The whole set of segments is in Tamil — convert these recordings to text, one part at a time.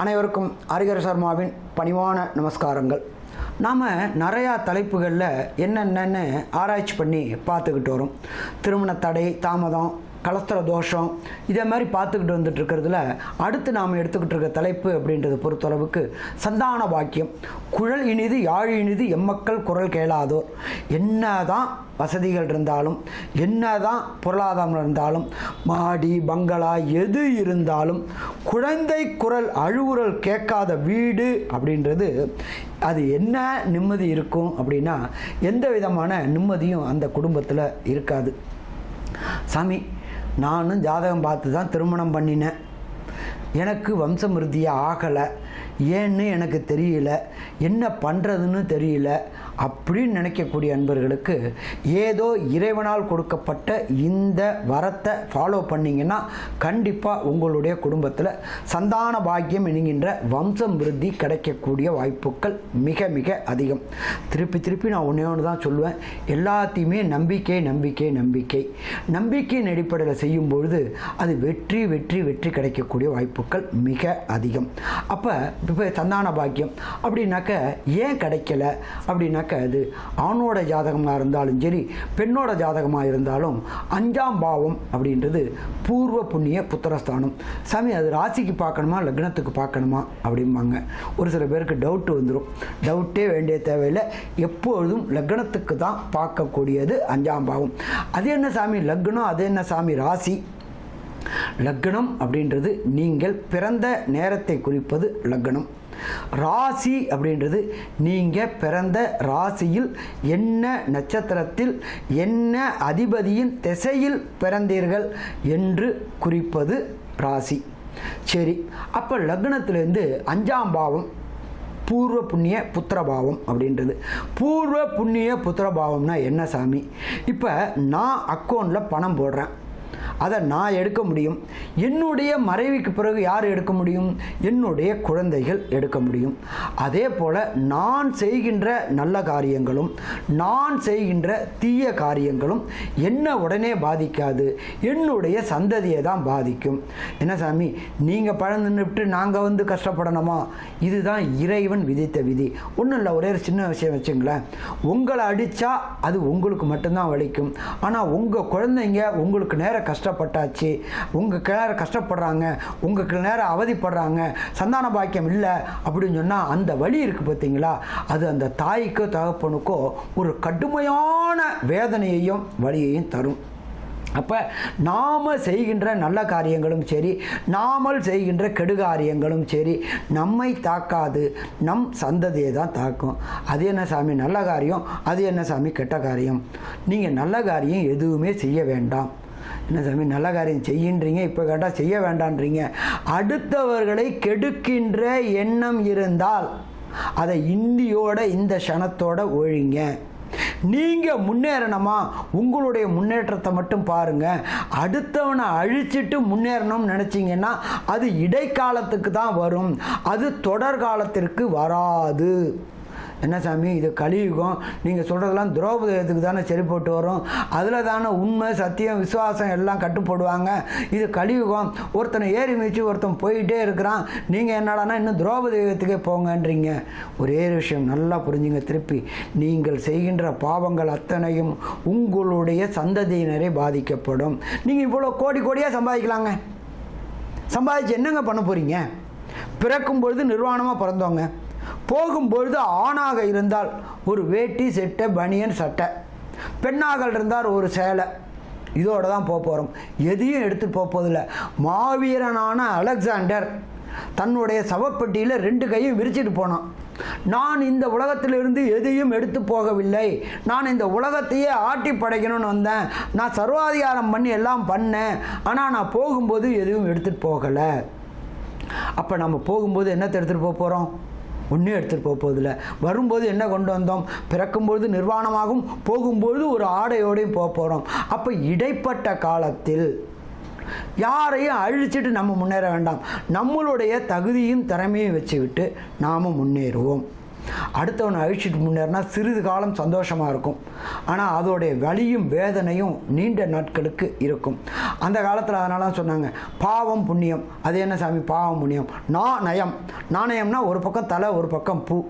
அனைவருக்கும் ஹரிகர சர்மாவின் பணிவான நமஸ்காரங்கள். நாம் நிறையா தலைப்புகளில் என்னென்னு ஆராய்ச்சி பண்ணி பார்த்துக்கிட்டு வரோம். திருமண தடை தாமதம் கலஸ்திர தோஷம் இதே மாதிரி பார்த்துக்கிட்டு வந்துட்டு இருக்கிறதுல அடுத்து நாம் எடுத்துக்கிட்டு இருக்க தலைப்பு அப்படின்றத பொறுத்தளவுக்கு சந்தான வாக்கியம். குழல் இனிது யாழ் இனிது எம்மக்கள் குரல் கேளாதோர். என்னதான் வசதிகள் இருந்தாலும் என்னதான் பொருளாதாரம் இருந்தாலும் மாடி பங்களா எது இருந்தாலும் குழந்தை குரல் அழுகுரல் கேட்காத வீடு அப்படின்றது அது என்ன நிம்மதி இருக்கும் அப்படின்னா எந்த விதமான நிம்மதியும் அந்த குடும்பத்தில் இருக்காது. சாமி நானும் ஜாதகம் பார்த்து தான் திருமணம் பண்ணினேன். எனக்கு வம்சமிருத்தியாக ஆகலை. ஏன்னு எனக்கு தெரியல. என்ன பண்ணுறதுன்னு தெரியல. அப்படின்னு நினைக்கக்கூடிய அன்பர்களுக்கு ஏதோ இறைவனால் கொடுக்கப்பட்ட இந்த வரத்தை ஃபாலோ பண்ணிங்கன்னா கண்டிப்பாக உங்களுடைய குடும்பத்தில் சந்தான பாக்கியம் என்கின்ற வம்சம் விருத்தி கிடைக்கக்கூடிய வாய்ப்புகள் மிக மிக அதிகம். திருப்பி திருப்பி நான் ஒன்றே ஒன்று தான் சொல்லுவேன். எல்லாத்தையுமே நம்பிக்கை நம்பிக்கை நம்பிக்கை. நம்பிக்கையின் அடிப்படையில் செய்யும் பொழுது அது வெற்றி வெற்றி வெற்றி கிடைக்கக்கூடிய வாய்ப்புகள் மிக அதிகம். அப்போ இப்போ சந்தான பாக்கியம் அப்படின்னாக்க ஏன் கிடைக்கல? அப்படின்னாக்க அது ஆணோட ஜாதகமாக இருந்தாலும் சரி பெண்ணோட ஜாதகமாக இருந்தாலும் அஞ்சாம் பாவம் அப்படின்றது பூர்வ புண்ணிய புத்திரஸ்தானம். சாமி அது ராசிக்கு பார்க்கணுமா லக்னத்துக்கு பார்க்கணுமா அப்படிம்பாங்க. ஒரு சில பேருக்கு டவுட் வந்துடும் டவுட்டே வேண்டிய தேவையில்லை. எப்பொழுதும் லக்னத்துக்கு தான் பார்க்கக்கூடியது அஞ்சாம் பாவம். அது என்ன சாமி? லக்னம் அது என்ன சாமி? ராசி. லக்னம் அப்படின்றது நீங்கள் பிறந்த நேரத்தை குறிப்பது லக்னம். ராசி அப்படின்றது நீங்கள் பிறந்த ராசியில் என்ன நட்சத்திரத்தில் என்ன அதிபதியின் திசையில் பிறந்தீர்கள் என்று குறிப்பது ராசி. சரி அப்போ லக்னத்திலேருந்து அஞ்சாம் பாவம் பூர்வ புண்ணிய புத்திரபாவம் அப்படின்றது. பூர்வ புண்ணிய புத்திரபாவம்னா என்ன சாமி? இப்போ நான் அக்கௌண்ட்டில் பணம் போடுறேன். அதை நான் எடுக்க முடியும். என்னுடைய மறைவுக்கு பிறகு யார் எடுக்க முடியும்? என்னுடைய குழந்தைகள் எடுக்க முடியும். அதே போல் நான் செய்கின்ற நல்ல காரியங்களும் நான் செய்கின்ற தீய காரியங்களும் என்ன உடனே பாதிக்காது. என்னுடைய சந்ததியை தான் பாதிக்கும். என்ன சாமி? நீங்கள் பழம் நின்றுவிட்டு நாங்கள் வந்து கஷ்டப்படணுமா? இதுதான் இறைவன் விதித்த விதி. ஒன்றும் இல்லை ஒரே ஒரு சின்ன விஷயம் வச்சுங்களேன். உங்களை அடித்தா அது உங்களுக்கு மட்டும்தான் வலிக்கும். ஆனால் உங்கள் குழந்தைங்க உங்களுக்கு நேரம் கஷ்டப்பட்டாச்சு. உங்கள் நேரம் கஷ்டப்படுறாங்க. உங்களுக்கு நேரம் அவதிப்படுறாங்க. சந்தான பாக்கியம் இல்லை அப்படின்னு சொன்னால் அந்த வழி இருக்குது பார்த்தீங்களா அது அந்த தாய்க்கோ தகப்பனுக்கோ ஒரு கடுமையான வேதனையையும் வழியையும் தரும். அப்போ நாம் செய்கின்ற நல்ல காரியங்களும் சரி நாமல் செய்கின்ற கெடுகாரியங்களும் சரி நம்மை தாக்காது. நம் சந்ததியை தான் தாக்கும். அது என்ன சாமி? நல்ல காரியம். அது என்ன சாமி? கெட்ட காரியம். நீங்கள் நல்ல காரியம் எதுவுமே செய்ய வேண்டாம். என்ன சாமி நல்ல காரியம் செய்யின்றீங்க இப்போ கேட்டால் செய்ய வேண்டான்றீங்க. அடுத்தவர்களை கெடுக்கின்ற எண்ணம் இருந்தால் அதை இந்தியோட இந்த க்ஷணத்தோட ஒழிங்க. நீங்கள் முன்னேறணுமா? உங்களுடைய முன்னேற்றத்தை மட்டும் பாருங்கள் அடுத்தவனை அழிச்சிட்டு முன்னேறணும்னு நினச்சிங்கன்னா அது இடைக்காலத்துக்கு தான் வரும். அது தொடர்காலத்திற்கு வராது. என்ன சாமி இது கலியுகம். நீங்கள் சொல்கிறதெல்லாம் துரோபதயத்துக்கு தானே சரி போட்டு வரும். அதில் தானே உண்மை சத்தியம் விசுவாசம் எல்லாம் கட்டுப்படுவாங்க. இது கலியுகம். ஒருத்தனை ஏறி மிதிச்சு ஒருத்தன் போயிட்டே இருக்கிறான். நீங்கள் என்னடானா இன்னும் துரோபதயத்துக்கே போங்கன்றீங்க. ஒரே விஷயம் நல்லா புரிஞ்சுங்க திருப்பி. நீங்கள் செய்கின்ற பாவங்கள் அத்தனையும் உங்களுடைய சந்ததியினரை பாதிக்கப்படும். நீங்கள் இவ்வளோ கோடி கோடியாக சம்பாதிக்கலாங்க. சம்பாதிச்சு என்னங்க பண்ண போகிறீங்க பிறக்கும் பொழுது நிர்வாணமாக பிறந்தோங்க போகும்பொழுது ஆணாக இருந்தால் ஒரு வேட்டி செட்டை பனியன் சட்டை. பெண்ணாக இருந்தால் ஒரு சேலை. இதோடு தான் போக போகிறோம் எதையும் எடுத்துகிட்டு போக போதில்லை மாவீரனான அலெக்சாண்டர் தன்னுடைய சவப்பெட்டியில் ரெண்டு கையும் விரிச்சிட்டு போனான். நான் இந்த உலகத்திலிருந்து எதையும் எடுத்து போகவில்லை. நான் இந்த உலகத்தையே ஆட்டி படைக்கணும்னு வந்தேன். நான் சர்வாதிகாரம் பண்ணி எல்லாம் பண்ணேன். ஆனால் நான் போகும்போது எதுவும் எடுத்துகிட்டு போகலை. அப்போ நம்ம போகும்போது என்னத்தை எடுத்துகிட்டு போக போகிறோம் ஒன்றும் எடுத்துகிட்டு போக போதில்ல வரும்போது என்ன கொண்டு வந்தோம்? பிறக்கும்பொழுது நிர்வாணமாகவும் போகும்பொழுது ஒரு ஆடையோடையும் போக போகிறோம் அப்போ இடைப்பட்ட காலத்தில் யாரையும் அழிச்சிட்டு நம்ம முன்னேற வேண்டாம். நம்மளுடைய தகுதியும் திறமையும் வச்சுக்கிட்டு நாம் முன்னேறுவோம். அடுத்தவனை அழிச்சிட்டு முன்னேறினா சிறிது காலம் சந்தோஷமாக இருக்கும். ஆனால் அதோடைய வலியும் வேதனையும் நீண்ட நாட்களுக்கு இருக்கும். அந்த காலத்தில் அதனால சொன்னாங்க பாவம் புண்ணியம். அது என்ன சாமி? பாவம் புண்ணியம். நான் நயம். நாணயம்னா ஒரு பக்கம் தலை ஒரு பக்கம் பூ.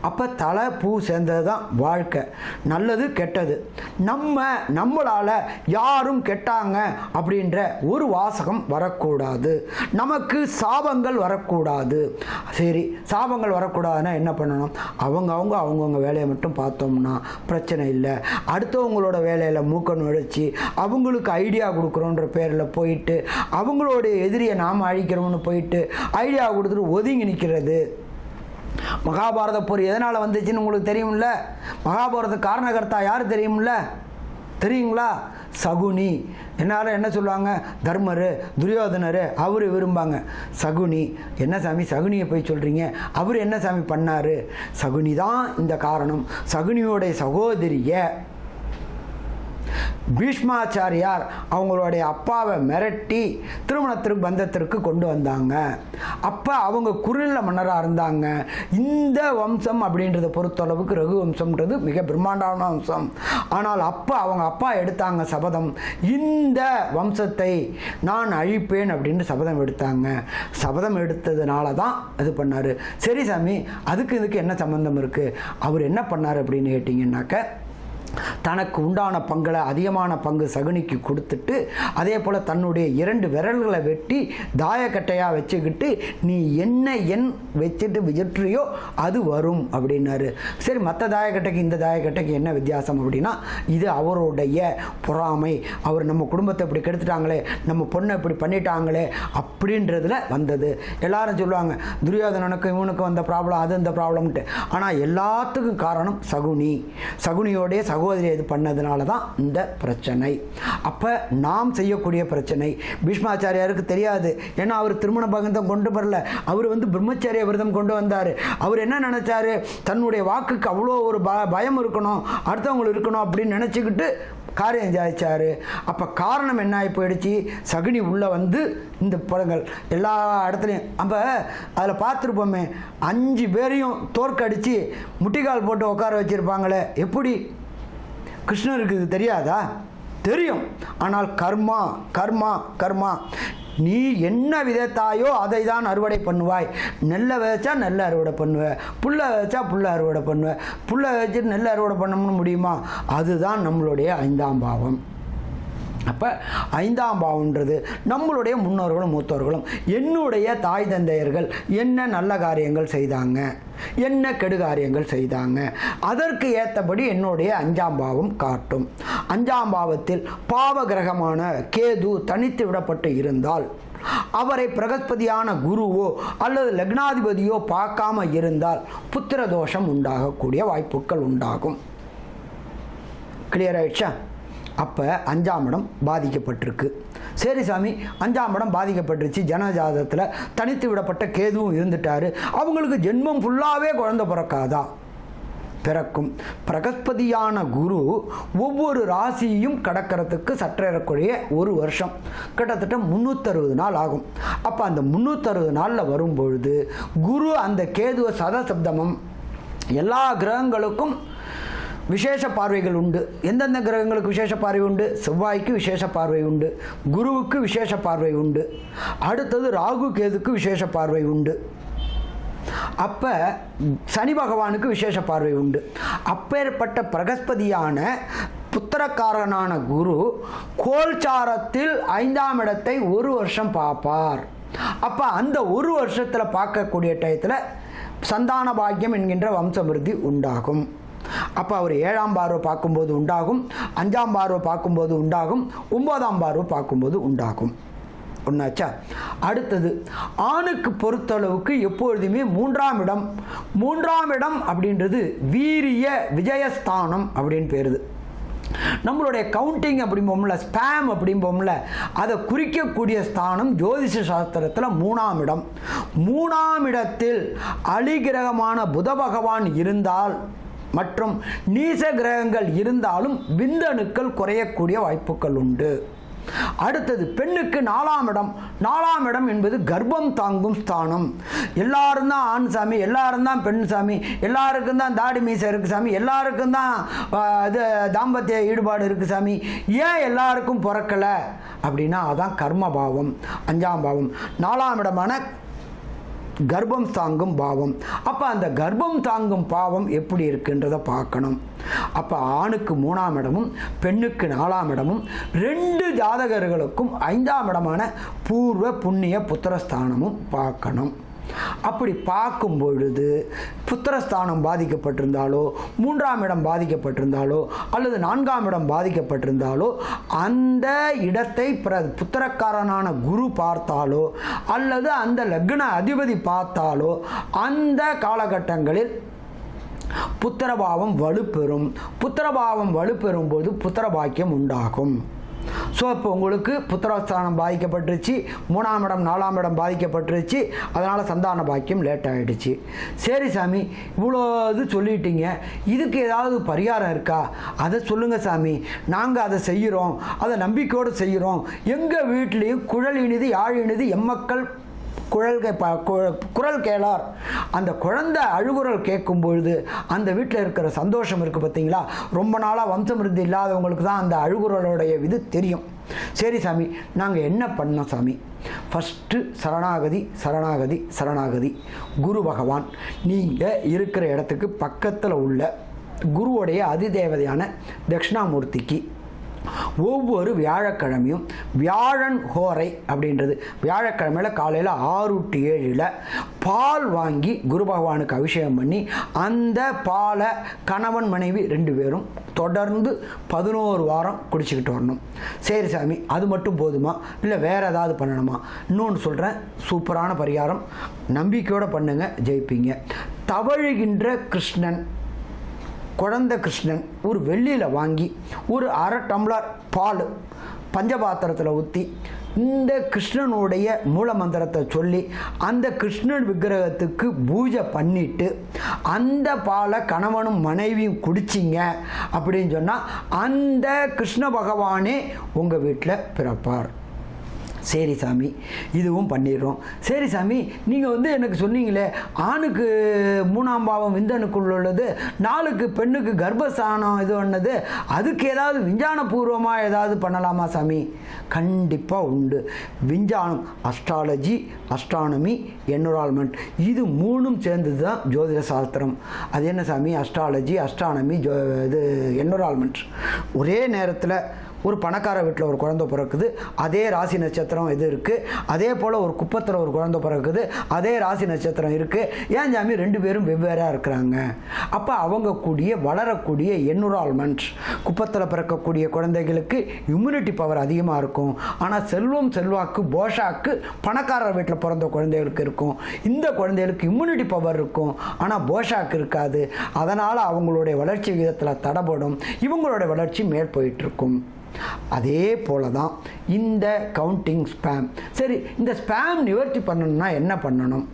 அப்போ தலை பூ சேர்ந்தது தான் வாழ்க்கை. நல்லது கெட்டது. நம்ம நம்மளால் யாரும் கெட்டாங்க அப்படின்ற ஒரு வாசகம் வரக்கூடாது. நமக்கு சாபங்கள் வரக்கூடாது. சரி சாபங்கள் வரக்கூடாதுன்னா என்ன பண்ணணும்? அவங்க அவங்க அவங்கவுங்க வேலையை மட்டும் பார்த்தோம்னா பிரச்சனை இல்லை. அடுத்தவங்களோட வேலையில் மூக்க நுழைச்சி அவங்களுக்கு ஐடியா கொடுக்குறோன்ற பேரில் போயிட்டு அவங்களுடைய எதிரியை நாம் அழிக்கிறோம்னு போயிட்டு ஐடியா கொடுத்துட்டு ஒதுங்கி நிற்கிறது மகாபாரத போர் எதனால் வந்துச்சுன்னு உங்களுக்கு தெரியும்ல? மகாபாரத காரணகர்த்தா யார் தெரியும்ல? தெரியுங்களா? சகுனி. என்னால் என்ன சொல்லுவாங்க? தர்மர் துரியோதனர் அவர் விரும்பாங்க. சகுனி. என்ன சாமி சகுனியை போய் சொல்கிறீங்க அவர் என்ன சாமி பண்ணார்? சகுனி தான் இந்த காரணம். சகுனியோடைய சகோதரியை பீஷ்மாச்சாரியார் அவங்களுடைய அப்பாவை மிரட்டி திருமணத்திற்கு பந்தத்திற்கு கொண்டு வந்தாங்க. அப்போ அவங்க குறுநில மன்னராக இருந்தாங்க. இந்த வம்சம் அப்படின்றத பொறுத்தளவுக்கு ரகு வம்சம்ன்றது மிக பிரம்மாண்டமான வம்சம். ஆனால் அப்போ அவங்க அப்பா எடுத்தாங்க சபதம். இந்த வம்சத்தை நான் அழிப்பேன் அப்படின்னு சபதம் எடுத்தாங்க. சபதம் எடுத்ததுனால தான் இது பண்ணார். சரி சாமி அதுக்கு இதுக்கு என்ன சம்மந்தம் இருக்குது அவர் என்ன பண்ணார் அப்படின்னு கேட்டிங்கன்னாக்க தனக்கு உண்டான பங்களை அதிகமான பங்கு சகுனிக்கு கொடுத்துட்டு அதே போல் தன்னுடைய இரண்டு விரல்களை வெட்டி தாயக்கட்டையாக வச்சுக்கிட்டு நீ என்ன எண் வச்சுட்டு விஜற்றியோ அது வரும் அப்படின்னாரு. சரி மற்ற தாயக்கட்டைக்கு இந்த தாயக்கட்டைக்கு என்ன வித்தியாசம் அப்படின்னா இது அவருடைய பொறாமை. அவர் நம்ம குடும்பத்தை இப்படி கெடுத்துட்டாங்களே நம்ம பொண்ணை இப்படி பண்ணிட்டாங்களே அப்படின்றதுல வந்தது. எல்லாரும் சொல்லுவாங்க துரியோதனனுக்கு இவனுக்கு வந்த ப்ராப்ளம் அது இந்த ப்ராப்ளம்ட்டு ஆனால் எல்லாத்துக்கும் காரணம் சகுனி. சகுனியோடைய சகோதரி இது பண்ணதுனால தான் இந்த பிரச்சனை. அப்போ நாம் செய்யக்கூடிய பிரச்சனை. பீஷ்மாச்சாரியாருக்கு தெரியாது. ஏன்னா அவர் திருமண பகந்தம் கொண்டு வரல. அவர் வந்து பிரம்மச்சாரிய விரதம் கொண்டு வந்தார். அவர் என்ன நினச்சாரு? தன்னுடைய வாக்குக்கு அவ்வளோ ஒரு ப பயம் இருக்கணும். அடுத்தவங்களுக்கு இருக்கணும் அப்படின்னு நினச்சிக்கிட்டு காரியம் ஜாதிச்சார் அப்போ காரணம் என்ன ஆகி போயிடுச்சு? சகுனி உள்ளே வந்து இந்த படங்கள் எல்லா இடத்துலையும். அப்போ அதில் பார்த்துருப்போமே அஞ்சு பேரையும் தோற்கடித்து முட்டிக்கால் போட்டு உட்கார வச்சுருப்பாங்களே. எப்படி? கிருஷ்ணருக்கு இது தெரியாதா? தெரியும். ஆனால் கர்மா கர்மா கர்மா. நீ என்ன விதைத்தாயோ அதை தான் அறுவடை பண்ணுவாய். நெல்லை விதைச்சா நெல் அறுவடை பண்ணுவ. புல்லை விதைச்சா புல்லை அறுவடை பண்ணுவேன் புல்லை விதைச்சிட்டு நெல் அறுவடை பண்ணணும்னு முடியுமா? அதுதான் நம்மளுடைய ஐந்தாம் பாவம். அப்போ ஐந்தாம் பாவம்ன்றது நம்மளுடைய முன்னோர்களும் மூத்தோர்களும் என்னுடைய தாய் தந்தையர்கள் என்ன நல்ல காரியங்கள் செய்தாங்க? என்ன கெடு காரியங்கள் செய்தாங்க? அதற்கு ஏற்றபடி என்னுடைய அஞ்சாம் பாவம் காட்டும். அஞ்சாம் பாவத்தில் பாவ கிரகமான கேது தனித்து விடப்பட்டு இருந்தால் அவரை பிரகஸ்பதியான குருவோ அல்லது லக்னாதிபதியோ பார்க்காம இருந்தால் புத்திர தோஷம் உண்டாகக்கூடிய வாய்ப்புகள் உண்டாகும். கிளியர் ஆயிடுச்சா? அப்போ அஞ்சாம் இடம் பாதிக்கப்பட்டிருக்கு. சரி சாமி அஞ்சாம் இடம் பாதிக்கப்பட்டுருச்சு. ஜனஜாதத்தில் தனித்து விடப்பட்ட கேதுவும் இருந்துட்டாரு. அவங்களுக்கு ஜென்மம் ஃபுல்லாகவே குழந்தை பிறக்காதா? பிறக்கும். பிரகஸ்பதியான குரு ஒவ்வொரு ராசியையும் கடக்கிறதுக்கு சற்றேறக்குறைய ஒரு வருஷம். கிட்டத்தட்ட முந்நூற்றறுபது நாள் ஆகும். அப்போ அந்த முந்நூற்றறுபது நாளில் வரும்பொழுது குரு அந்த கேதுவ சதசப்தமம் எல்லா கிரகங்களுக்கும் விசேஷ பார்வைகள் உண்டு. எந்தெந்த கிரகங்களுக்கு விசேஷ பார்வை உண்டு? செவ்வாய்க்கு விசேஷ பார்வை உண்டு. குருவுக்கு விசேஷ பார்வை உண்டு. அடுத்தது ராகு கேதுக்கு விசேஷ பார்வை உண்டு. அப்போ சனி பகவானுக்கு விசேஷ பார்வை உண்டு. அப்பேற்பட்ட பிரகஸ்பதியான புத்திரக்காரனான குரு கோல்சாரத்தில் ஐந்தாம் இடத்தை ஒரு வருஷம் பார்ப்பார். அப்போ அந்த ஒரு வருஷத்தில் பார்க்கக்கூடிய டயத்தில் சந்தான பாக்கியம் என்கின்ற வம்சமிருத்தி உண்டாகும். அப்போ அவர் ஏழாம் பார்வை பார்க்கும்போது உண்டாகும் அஞ்சாம் பார்வை பார்க்கும்போது உண்டாகும் ஒன்பதாம் பார்வை பார்க்கும்போது உண்டாகும். ஒன்றாச்சா அடுத்தது ஆணுக்கு பொறுத்தளவுக்கு எப்பொழுதுமே மூன்றாம் இடம் மூன்றாம் இடம் அப்படின்றது வீரிய விஜயஸ்தானம் அப்படின்னு பேருது. நம்மளுடைய கவுண்டிங் அப்படிம்போம்ல ஸ்பேம் அப்படிம்போம்ல அதை குறிக்கக்கூடிய ஸ்தானம் ஜோதிஷ சாஸ்திரத்தில் மூணாம் இடம். மூணாம் இடத்தில் அலிகிரகமான புத பகவான் இருந்தால் மற்றும் நீச கிரகங்கள் இருந்தாலும் விந்தணுக்கள் குறையக்கூடிய வாய்ப்புகள் உண்டு. அடுத்தது பெண்ணுக்கு நாலாம் இடம். நாலாம் இடம் என்பது கர்ப்பம் தாங்கும் ஸ்தானம். எல்லாரும் தான் ஆண் சாமி எல்லாரும் தான் பெண் சாமி எல்லாருக்கும் தான் தாடி மீசை இருக்கு சாமி எல்லாருக்கும் தான் இது தாம்பத்திய ஈடுபாடு இருக்கு சாமி. ஏன் எல்லாருக்கும் பிறக்கலை? அப்படின்னா அதான் கர்மபாவம் அஞ்சாம் பாவம். நாலாம் இடமான கர்ப்பம் தாங்கும் பாவம். அப்போ அந்த கர்ப்பம் தாங்கும் பாவம் எப்படி இருக்குன்றதை பார்க்கணும். அப்போ ஆணுக்கு மூணாம் இடமும் பெண்ணுக்கு நாலாம் இடமும் ரெண்டு ஜாதகர்களுக்கும் ஐந்தாம் இடமான பூர்வ புண்ணிய புத்திரஸ்தானமும் பார்க்கணும். அப்படி பார்க்கும் பொழுது புத்திரஸ்தானம் பாதிக்கப்பட்டிருந்தாலோ மூன்றாம் இடம் பாதிக்கப்பட்டிருந்தாலோ அல்லது நான்காம் இடம் பாதிக்கப்பட்டிருந்தாலோ அந்த இடத்தை பிர புத்திரக்காரனான குரு பார்த்தாலோ அல்லது அந்த லக்ன அதிபதி பார்த்தாலோ அந்த காலகட்டங்களில் புத்திரபாவம் வலுப்பெறும். புத்திரபாவம் வலுப்பெறும் போது உண்டாகும். ஸோ இப்போ உங்களுக்கு புத்திரஸ்தானம் பாதிக்கப்பட்டுருச்சு. மூணாம் இடம் நாலாம் இடம் பாதிக்கப்பட்டுருச்சு. அதனால் சந்தான பாக்கியம் லேட் ஆகிடுச்சு சரி சாமி இவ்வளோ இது சொல்லிட்டீங்க. இதுக்கு ஏதாவது பரிகாரம் இருக்கா? அதை சொல்லுங்கள் சாமி. நாங்கள் அதை செய்கிறோம். அதை நம்பிக்கையோடு செய்கிறோம். எங்கள் வீட்லேயும் குழல் இனிது யாழ் இனிது எம்மக்கள் குரல்கே ப- கு- குரல் கேளார். அந்த குழந்தை அழுகுரல் கேட்கும் பொழுது அந்த வீட்டில் இருக்கிற சந்தோஷம் இருக்குது பார்த்தீங்களா? ரொம்ப நாளாக வம்சம் இருந்து இல்லாதவங்களுக்கு தான் அந்த அழுகுரலோடைய இது தெரியும். சரி சாமி நாங்கள் என்ன பண்ணோம் சாமி? ஃபஸ்ட்டு சரணாகதி சரணாகதி சரணாகதி. குரு பகவான் நீங்கள் இருக்கிற இடத்துக்கு பக்கத்தில் உள்ள குருவுடைய அதிதேவதையான தட்சிணாமூர்த்திக்கு ஒவ்வொரு வியாழக்கிழமையும் வியாழன் ஹோரை அப்படின்றது. வியாழக்கிழமையில் காலையில் ஆறு டு ஏழில் பால் வாங்கி குரு பகவானுக்கு அபிஷேகம் பண்ணி அந்த பாலை கணவன் மனைவி ரெண்டு பேரும் தொடர்ந்து பதினோரு வாரம் குடிச்சிக்கிட்டு வரணும். சரி சாமி அது மட்டும் போதுமா? இல்லை வேறு ஏதாவது பண்ணணுமா? இன்னொன்று சொல்கிறேன் சூப்பரான பரிகாரம். நம்பிக்கையோடு பண்ணுங்கள் ஜெயிப்பீங்க. தவழுகின்ற கிருஷ்ணன் குழந்தை கிருஷ்ணன் ஒரு வெள்ளியில் வாங்கி ஒரு அரை டம்ளர் பால் பஞ்சபாத்திரத்தில் ஊற்றி இந்த கிருஷ்ணனுடைய மூல மந்திரத்தை சொல்லி அந்த கிருஷ்ணன் விக்கிரகத்துக்கு பூஜை பண்ணிட்டு அந்த பாலை கணவனும் மனைவியும் குடிச்சிங்க அப்படின்னு சொன்னால் அந்த கிருஷ்ண பகவானே உங்கள் வீட்டில் பிறப்பார். சரி சாமி இதுவும் பண்ணிடுறோம். சரி சாமி நீங்கள் வந்து எனக்கு சொன்னீங்களே ஆணுக்கு மூணாம் பாவம் விந்தணுக்குள் உள்ளது நாளுக்கு பெண்ணுக்கு கர்ப்பஸ்தானம் இது பண்ணது அதுக்கு ஏதாவது விஞ்ஞானபூர்வமாக ஏதாவது பண்ணலாமா சாமி? கண்டிப்பாக உண்டு. விஞ்ஞானம் அஸ்ட்ராலஜி அஸ்ட்ரானமி என்விரான்மெண்ட் இது மூணும் சேர்ந்தது தான் ஜோதிட சாஸ்திரம். அது என்ன சாமி? அஸ்ட்ராலஜி அஸ்ட்ரானமி ஜோ இது என்விரான்மெண்ட் ஒரே நேரத்தில் ஒரு பணக்கார வீட்டில் ஒரு குழந்தை பிறக்குது அதே ராசி நட்சத்திரம் இது இருக்குது அதே போல் ஒரு குப்பத்தில் ஒரு குழந்தை பிறக்குது அதே ராசி நட்சத்திரம் இருக்குது ஏன் ஜாமி ரெண்டு பேரும் வெவ்வேறாக இருக்கிறாங்க. அப்போ அவங்க கூடிய வளரக்கூடிய என்விரான்மெண்ட் குப்பத்தில் பிறக்கக்கூடிய குழந்தைகளுக்கு இம்யூனிட்டி பவர் அதிகமாக இருக்கும். ஆனால் செல்வம் செல்வாக்கு போஷாக்கு பணக்காரர் வீட்டில் பிறந்த குழந்தைகளுக்கு இருக்கும். இந்த குழந்தைகளுக்கு இம்யூனிட்டி பவர் இருக்கும். ஆனால் போஷாக்கு இருக்காது. அதனால் அவங்களுடைய வளர்ச்சி விகிதத்தில் தடபடும். இவங்களுடைய வளர்ச்சி மேற் இருக்கும். அதே போல தான் இந்த கவுண்டிங் ஸ்பேம் சரி இந்த ஸ்பேம் நிவர்த்தி பண்ணணும்னா என்ன பண்ணணும்?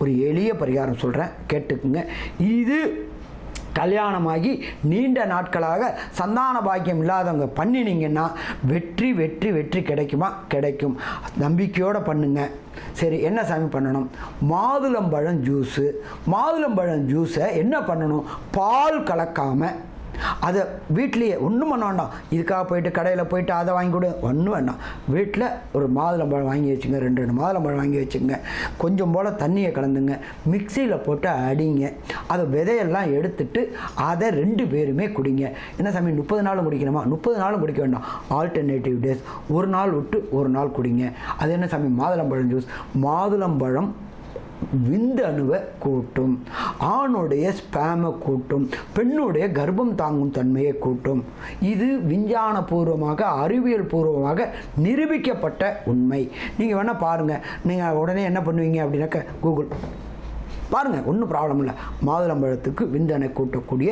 ஒரு எளிய பரிகாரம் சொல்கிறேன் கேட்டுக்குங்க. இது கல்யாணமாகி நீண்ட நாட்களாக சந்தான பாக்கியம் இல்லாதவங்க பண்ணினீங்கன்னா வெற்றி வெற்றி வெற்றி கிடைக்குமா? கிடைக்கும். நம்பிக்கையோடு பண்ணுங்க. சரி என்ன சாமி பண்ணணும்? மாதுளம்பழம் ஜூஸு மாதுளம்பழம் ஜூஸை என்ன பண்ணணும்? பால் கலக்காமல் அதை வீட்லேயே ஒன்றும் பண்ண வேண்டாம். இதுக்காக போயிட்டு கடையில் போயிட்டு அதை வாங்கி கொடு. ஒன்றும் வேண்டாம். வீட்டில் ஒரு மாதுளம்பழம் வாங்கி வச்சுங்க. ரெண்டு ரெண்டு மாதுளம்பழம் வாங்கி வச்சுங்க. கொஞ்சம் போல் தண்ணியை கலந்துங்க. மிக்சியில் போட்டு அடிங்க. அதை விதையெல்லாம் எடுத்துட்டு அதை ரெண்டு பேருமே குடிங்க. என்ன சாமி முப்பது நாளும் குடிக்கணுமா? முப்பது நாளும் குடிக்க வேண்டாம். ஆல்டர்னேட்டிவ் டேஸ் ஒரு நாள் விட்டு ஒரு நாள் குடிங்க. அது என்ன சாமி? மாதுளம்பழம் ஜூஸ் மாதுளம்பழம் விந்து அணுவை கூட்டும் ஆணுடைய ஸ்பேமை கூட்டும் பெண்ணுடைய கர்ப்பம் தாங்கும் தன்மையை கூட்டும். இது விஞ்ஞான பூர்வமாக அறிவியல் பூர்வமாக நிரூபிக்கப்பட்ட உண்மை. நீங்கள் வேணால் பாருங்கள் நீங்கள் உடனே என்ன பண்ணுவீங்க அப்படின்னாக்க கூகுள். பாருங்கள் ஒன்றும் ப்ராப்ளம் இல்லை. மாதுளம்பழத்துக்கு விந்தணை கூட்டக்கூடிய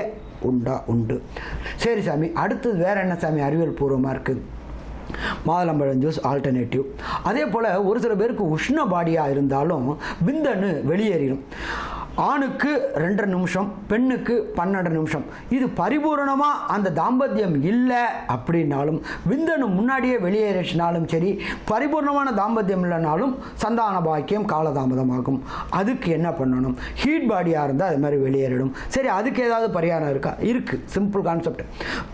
உண்டா உண்டு. சரி சாமி அடுத்தது வேறு என்ன சாமி அறிவியல் பூர்வமாக இருக்குது மாதுளம்பழம் ஜூஸ் ஆல்டர்னேட்டிவ் அதே போல் ஒரு சில பேருக்கு உஷ்ண பாடியாக இருந்தாலும் விந்தணு வெளியேறிடும். ஆணுக்கு ரெண்டரை நிமிஷம் பெண்ணுக்கு பன்னெண்டு நிமிஷம். இது பரிபூரணமாக அந்த தாம்பத்தியம் இல்லை அப்படின்னாலும் விந்தனு முன்னாடியே வெளியேறினாலும் சரி பரிபூர்ணமான தாம்பத்தியம் இல்லைனாலும் சந்தான பாக்கியம் காலதாமதமாகும். அதுக்கு என்ன பண்ணணும்? ஹீட் பாடியாக இருந்தால் அது மாதிரி வெளியேறிடும். சரி அதுக்கு ஏதாவது பரிகாரம் இருக்கா? இருக்குது சிம்பிள் கான்செப்ட்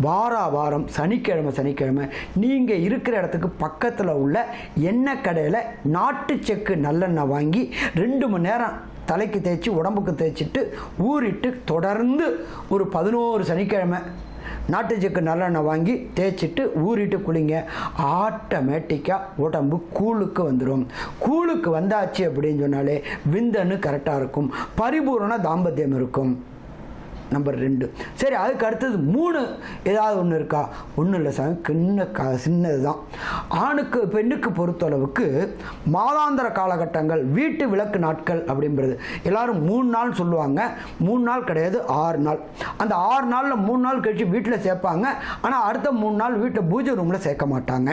வார வாரம் சனிக்கிழமை சனிக்கிழமை நீங்கள் இருக்கிற இடத்துக்கு பக்கத்தில் உள்ள எண்ணெய் கடையில் நாட்டு செக்கு நல்லெண்ணெய் வாங்கி ரெண்டு மணி நேரம் தலைக்கு தேய்ச்சி உடம்புக்கு தேய்ச்சிட்டு ஊறிட்டு தொடர்ந்து ஒரு பதினோரு சனிக்கிழமை நாட்டு செக்கு நல்லெண்ணெய் வாங்கி தேய்ச்சிட்டு ஊறிட்டு குளிங்க. ஆட்டோமேட்டிக்காக உடம்பு கூழுக்கு வந்துடும் கூழுக்கு வந்தாச்சு அப்படின்னு சொன்னாலே விந்தணு கரெக்டாக இருக்கும். பரிபூர்ண தாம்பத்தியம் இருக்கும். நம்பர் ரெண்டு. சரி அதுக்கு அடுத்தது மூணு ஏதாவது ஒன்று இருக்கா? ஒன்றும் இல்லை சாமி சின்ன க சின்னது தான் ஆணுக்கு பெண்ணுக்கு பொறுத்தளவுக்கு மாதாந்திர காலகட்டங்கள் வீட்டு விளக்கு நாட்கள் அப்படின்றது. எல்லாரும் மூணு நாள் சொல்லுவாங்க. மூணு நாள் கிடையாது ஆறு நாள். அந்த ஆறு நாளில் மூணு நாள் கழித்து வீட்டில் சேர்ப்பாங்க. ஆனால் அடுத்த மூணு நாள் வீட்டை பூஜை ரூமில் சேர்க்க மாட்டாங்க.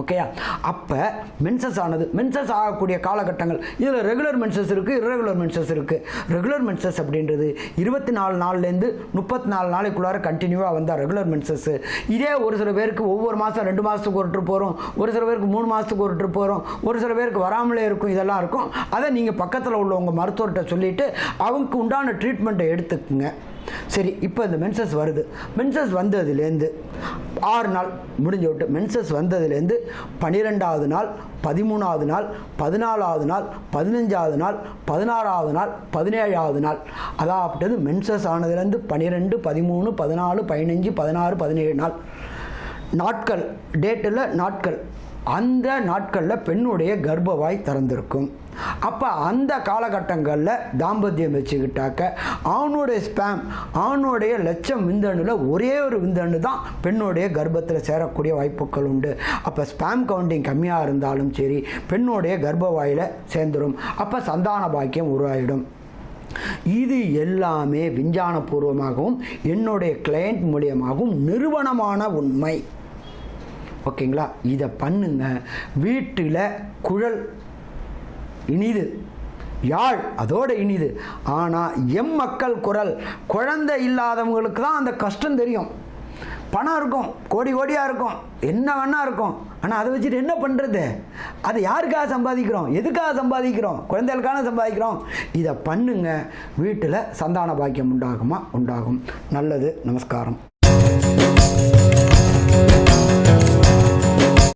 ஓகேயா அப்போ மென்சஸ் ஆனது மென்சஸ் ஆகக்கூடிய காலகட்டங்கள். இதில் ரெகுலர் மென்சஸ் இருக்குது இரகுலர் மென்சஸ் இருக்குது ரெகுலர் மென்சஸ் அப்படின்றது இருபத்தி நாலு நாள்லேருந்து முப்பத்தி நாலு நாளைக்குள்ளார கண்டினியூவாக வந்தால் ரெகுலர் மென்சஸ் இதே ஒரு சில பேருக்கு ஒவ்வொரு மாதம் ரெண்டு மாதத்துக்கு ஒரு ட்ரிப் போகிறோம் ஒரு சில பேருக்கு மூணு மாதத்துக்கு ஒரு ட்ரிப் போகிறோம் ஒரு சில பேருக்கு வராமலே இருக்கும் இதெல்லாம் இருக்கும். அதை நீங்கள் பக்கத்தில் உள்ளவங்க மருத்துவர்கிட்ட சொல்லிவிட்டு அவங்களுக்கு உண்டான ட்ரீட்மெண்ட்டை எடுத்துக்குங்க. சரி இப்போ இந்த மென்சஸ் வருது. மென்சஸ் வந்ததுலேருந்து ஆறு நாள் முடிஞ்சு விட்டு மென்சஸ் வந்ததுலேருந்து பன்னிரெண்டாவது நாள் பதிமூணாவது நாள் பதினாலாவது நாள் பதினஞ்சாவது நாள் பதினாறாவது நாள் பதினேழாவது நாள். அதாவது மென்சஸ் ஆனதுலேருந்து பன்னிரெண்டு பதிமூணு பதினாலு பதினஞ்சு பதினாறு பதினேழு நாள். நாட்கள் டேட்டில் நாட்கள். அந்த நாட்களில் பெண்ணுடைய கர்ப்பவாய் திறந்திருக்கும். அப்போ அந்த காலகட்டங்களில் தாம்பத்தியம் வச்சுக்கிட்டாக்க ஆணுடைய ஸ்பேம் ஆணுடைய லட்சம் விந்தணுல ஒரே ஒரு விந்தணு தான் பெண்ணுடைய கர்ப்பத்தில் சேரக்கூடிய வாய்ப்புகள் உண்டு. அப்போ ஸ்பேம் கவுண்டிங் கம்மியாக இருந்தாலும் சரி பெண்ணுடைய கர்ப்பவாயில் சேர்ந்துடும் அப்போ சந்தான பாக்கியம் உருவாயிடும். இது எல்லாமே விஞ்ஞானபூர்வமாகவும் என்னுடைய கிளையண்ட் மூலியமாகவும் நிறுவனமான உண்மை. ஓகேங்களா? இதை பண்ணுங்க. வீட்டில் குழல் இனிது. யாழ் அதோட இனிது. ஆனால் எம் மக்கள் குரல் குழந்தை இல்லாதவங்களுக்கு தான் அந்த கஷ்டம் தெரியும். பணம் இருக்கும் கோடி கோடியாக இருக்கும் என்ன வேணா இருக்கும். ஆனால் அதை வச்சுட்டு என்ன பண்ணுறது அதை யாருக்காக சம்பாதிக்கிறோம்? எதுக்காக சம்பாதிக்கிறோம்? குழந்தைகளுக்கான சம்பாதிக்கிறோம்? இதை பண்ணுங்க. வீட்டில் சந்தான பாக்கியம் உண்டாகுமா? உண்டாகும். நல்லது. நமஸ்காரம்.